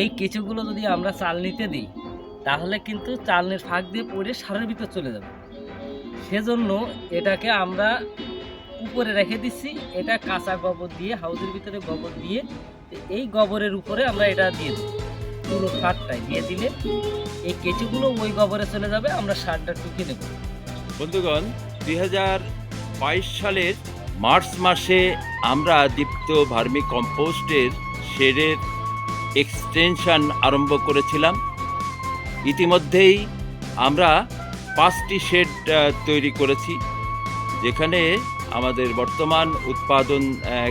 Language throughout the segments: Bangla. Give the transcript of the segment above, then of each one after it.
এই কেঁচোগুলো যদি আমরা চাল নিতে দিই, তাহলে কিন্তু চালনির ফাঁক দিয়ে পড়ে সারের ভিতর চলে যাবে। সেজন্য এটাকে আমরা উপরে রেখে দিচ্ছি। এটা কাঁচা গোবর দিয়ে হাউসের ভিতরে গোবর দিয়ে এই গোবরের উপরে আমরা এটা দিয়ে দেবো পুরো সারটাই দিয়ে দিলে এই কেঁচুগুলো ওই গোবরে চলে যাবে, আমরা সারটা টুকে দেবো বন্ধুগণ, দুই হাজার বাইশ সালের মার্চ মাসে আমরা দীপ্ত ভার্মি কম্পোস্টের শেডের এক্সটেনশন আরম্ভ করেছিলাম। ইতিমধ্যেই আমরা পাঁচটি শেড তৈরি করেছি, যেখানে আমাদের বর্তমান উৎপাদন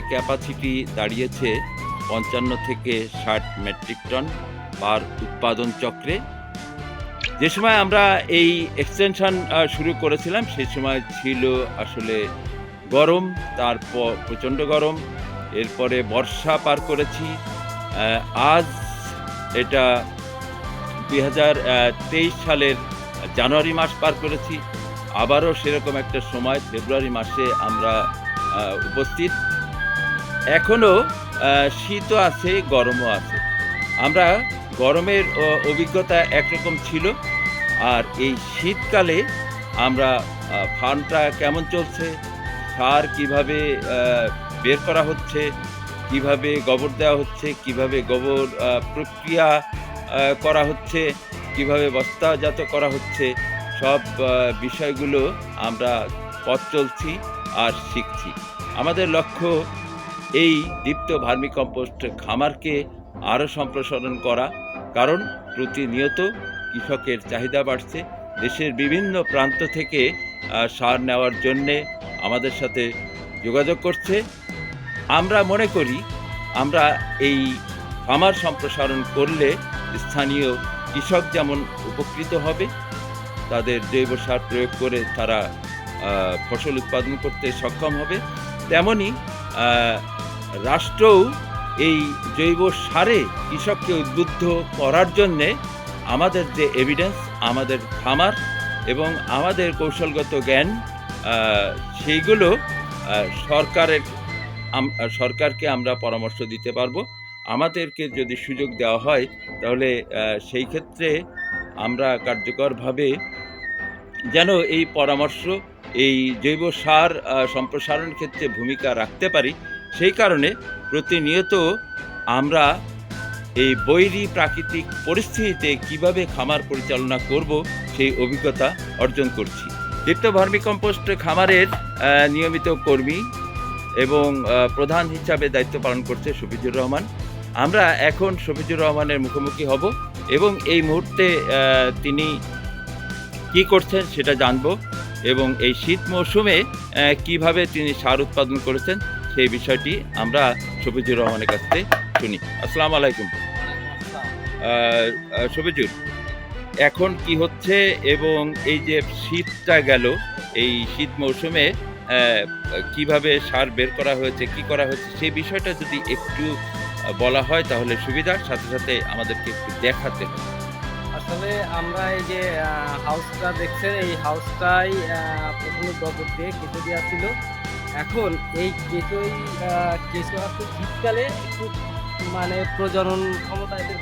ক্যাপাসিটি দাঁড়িয়েছে পঞ্চান্ন থেকে ষাট মেট্রিক টন পার উৎপাদন চক্রে। যে সময় আমরা এই এক্সটেনশন শুরু করেছিলাম সেই সময় ছিল আসলে গরম, তারপর প্রচণ্ড গরম, এরপরে বর্ষা পার করেছি আজ এটা দুই হাজার তেইশ সালের জানুয়ারি মাস পার করেছি। আবারও সেরকম একটা সময়, ফেব্রুয়ারি মাসে আমরা উপস্থিত। এখনও শীতও আছে, গরমও আছে। আমরা গরমের অভিজ্ঞতা একরকম ছিল। আর এই শীতকালে আমরা ফার্মটা কেমন চলছে, সার কীভাবে বের করা হচ্ছে কীভাবে গোবর দেওয়া হচ্ছে, কীভাবে গোবর প্রক্রিয়া করা হচ্ছে, কীভাবে বস্তাজাত করা হচ্ছে, সব বিষয়গুলো আমরা পথ চলছি আর শিখছি। আমাদের লক্ষ্য এই দীপ্ত ভার্মি কম্পোস্ট খামারকে আরও সম্প্রসারণ করা, কারণ প্রতিনিয়ত কৃষকের চাহিদা বাড়ছে। দেশের বিভিন্ন প্রান্ত থেকে সার নেওয়ার জন্যে আমাদের সাথে যোগাযোগ করছে। আমরা মনে করি, আমরা এই খামার সম্প্রসারণ করলে স্থানীয় কৃষক যেমন উপকৃত হবে, তাদের জৈব সার প্রয়োগ করে তারা ফসল উৎপাদন করতে সক্ষম হবে, তেমনি রাষ্ট্রও এই জৈব সারে কৃষককে উদ্বুদ্ধ করার জন্যে আমাদের যে এভিডেন্স আমাদের খামার এবং আমাদের কৌশলগত জ্ঞান সেইগুলো সরকারের সরকারকে আমরা পরামর্শ দিতে পারব। আমাদেরকে যদি সুযোগ দেওয়া হয়, তাহলে সেই ক্ষেত্রে আমরা কার্যকরভাবে যেন এই পরামর্শ, এই জৈব সার সম্প্রসারণ ক্ষেত্রে ভূমিকা রাখতে পারি। সেই কারণে প্রতিনিয়ত আমরা এই বৈরী প্রাকৃতিক পরিস্থিতিতে কীভাবে খামার পরিচালনা করব, সেই অভিজ্ঞতা অর্জন করছি। দীপ্ত ভার্মি কম্পোস্ট খামারের নিয়মিত কর্মী এবং প্রধান হিসাবে দায়িত্ব পালন করছে শফিজুর রহমান। আমরা এখন শফিজুর রহমানের মুখোমুখি হব এবং এই মুহূর্তে তিনি কি করছেন সেটা জানব এবং এই শীত মৌসুমে কীভাবে তিনি সার উৎপাদন করেছেন সেই বিষয়টি আমরা শফিজুর রহমানের কাছ থেকে শুনি। আসসালাম আলাইকুম। শফিজুর, এখন কি হচ্ছে এবং এই যে শীতটা গেল, এই শীত মৌসুমে কীভাবে সার বের করা হয়েছে, কি করা হয়েছে, সেই বিষয়টা যদি একটু বলা হয় তাহলে সুবিধার সাথে সাথে আমাদেরকে একটু দেখাতে হবে। আসলে আমরা এই যে হাউসটা দেখছেন, এই হাউসটাই প্রথমে গোবর দিয়ে কেঁচো দেওয়া ছিল। এখন এই কেঁচোই কেঁচো আছে শীতকালে একটু মানে প্রজনন ক্ষমতা এদের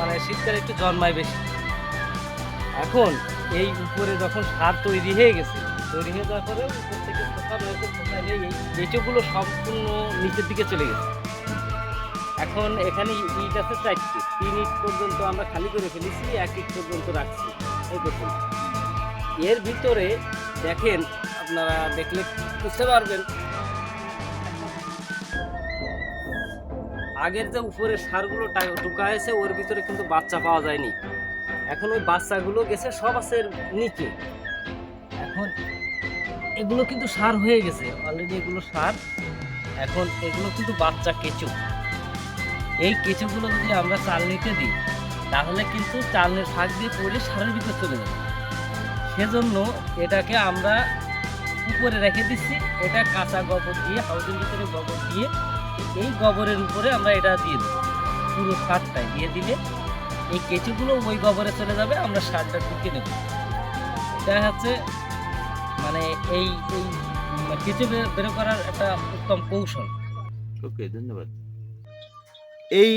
মানে শীতকালে একটু জন্মায় বেশি। এখন এই উপরে যখন সার তৈরি হয়ে গেছে তৈরি হয়ে যাওয়ার পরে উপর থেকে খোসা রয়েছে খোসা নিয়ে এই কেঁচোগুলো সম্পূর্ণ নিচের দিকে চলে গেছে। এখন এখানে ইট আছে চারটি। তিন ইট পর্যন্ত আমরা খালি করে ফেলেছি, এক ইট পর্যন্ত রাখছি। এই দেখুন। এর ভিতরে দেখেন, আপনারা দেখলে বুঝতে পারবেন। আগের যে উপরে সারগুলো টা- ঢুকা হয়েছে, ওর ভিতরে কিন্তু বাচ্চা পাওয়া যায়নি। এখন ওই বাচ্চাগুলো গেছে, সব আছে নিচে। এখন এগুলো কিন্তু সার হয়ে গেছে। অলরেডি এগুলো সার। এখন এগুলো কিন্তু বাচ্চা কেঁচো। এই কেঁচোগুলো যদি আমরা চাল নিতে দিই, তাহলে কিন্তু চালনির ফাঁক দিয়ে পড়ে সারের ভিতর চলে যাবে। সেজন্য এটাকে আমরা উপরে রেখে দিচ্ছি। এটা কাঁচা গোবর দিয়ে হাউসের ভিতরে গোবর দিয়ে, এই গোবরের উপরে আমরা এটা দিয়ে দেবো। পুরো সারটাই দিয়ে দিলে এই কেঁচোগুলো ওই গোবরে চলে যাবে, আমরা সারটা ঢুকে নেব। দেখা যাচ্ছে মানে এই এই কেঁচো বের বের করার একটা উত্তম কৌশল। ওকে ধন্যবাদ। এই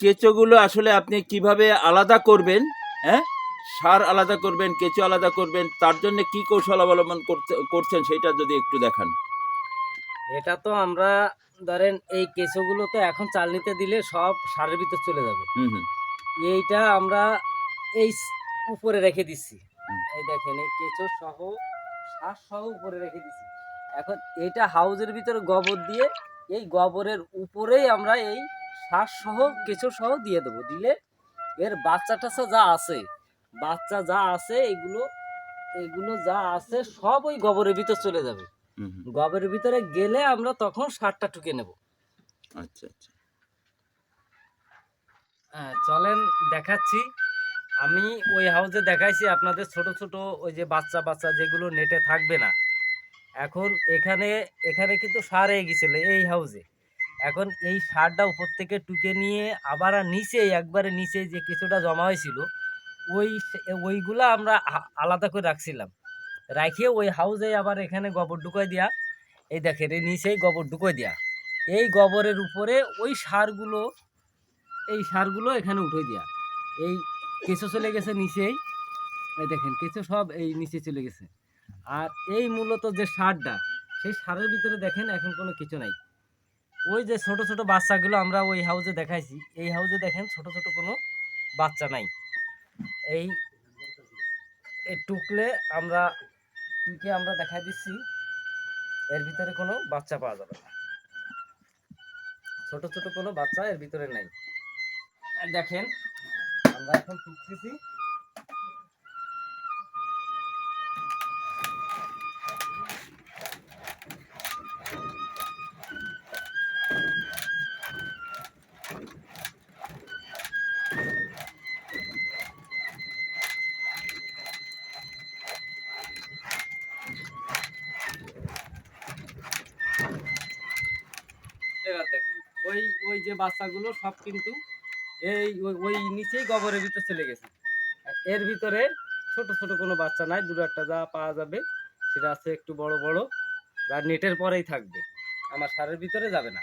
কেঁচোগুলো আসলে আপনি কীভাবে আলাদা করবেন হ্যাঁ? সার আলাদা করবেন কেঁচো আলাদা করবেন তার জন্য কি কৌশল অবলম্বন করতে- করছেন সেটা যদি একটু দেখান। এটা তো আমরা ধরেন এই কেঁচোগুলো তো এখন চালনিতে দিলে সব সারের ভিতর চলে যাবে। হুম হুম। এইটা আমরা এই উপরে রেখে দিচ্ছি। এই দেখেন এই কেঁচো সহ শ্বাস সহ উপরে রেখে দিচ্ছি এখন এটা হাউজের ভিতরে গোবর দিয়ে এই গোবরের উপরেই আমরা এই শ্বাস সহ কেঁচো সহ দিয়ে দেবো। দিলে এর বাচ্চা টাচ্চা যা আছে বাচ্চা যা আছে এগুলো এগুলো যা আছে সব ওই গোবরের ভিতর চলে যাবে। গোবরের ভিতরে গেলে আমরা তখন সারটা টুকে নেব। আচ্ছা আচ্ছা। হ্যাঁ, চলেন দেখাচ্ছি। আমি ওই হাউসে দেখাইছি আপনাদের ছোট ছোট ওই যে বাচ্চা বাচ্চা যেগুলো নেটে থাকবে না। এখন এখানে এখানে কিন্তু সার হয়ে গেছিল এই হাউসে এখন এই সারটা উপর থেকে টুকে নিয়ে আবার নিচে, একবারে নিচে যে কিছুটা জমা হয়েছিল, ওই ওইগুলা আমরা আলাদা করে রাখছিলাম। রাখিয়ে ওই হাউসে আবার এখানে গোবর ঢুকাই দেওয়া এই দেখেন, এই নিচেই গোবর ঢুকাই দেওয়া এই গোবরের উপরে ওই সারগুলো, এই সারগুলো এখানে উঠে দেওয়া এই কেঁচো চলে গেছে নিচেই। এই দেখেন, কেঁচো সব এই নিচে চলে গেছে। আর এই মূলত যে সারটা, সেই সারের ভিতরে দেখেন এখন কোনো কিছু নাই। ওই যে ছোট ছোট বাচ্চাগুলো আমরা ওই হাউজে দেখাইছি, এই হাউজে দেখেন ছোট ছোট কোনো বাচ্চা নাই। এই টুকলে আমরা, টুকে আমরা দেখাই দিচ্ছি, এর ভিতরে কোনো বাচ্চা পাওয়া যাবে না। ছোট ছোট কোনো বাচ্চা এর ভিতরে নাই। দেখেন আমরা এখন টুকতেছি ওই ওই যে বাচ্চাগুলো সব কিন্তু এই ওই নিচেই গবরের ভিতর চলে গেছে। এর ভিতরে ছোট ছোট কোনো বাচ্চা নাই দুটো একটা যা পাওয়া যাবে, সেটা আছে একটু বড় বড় যা নেটের পরেই থাকবে। আমার সারের ভিতরে যাবে না।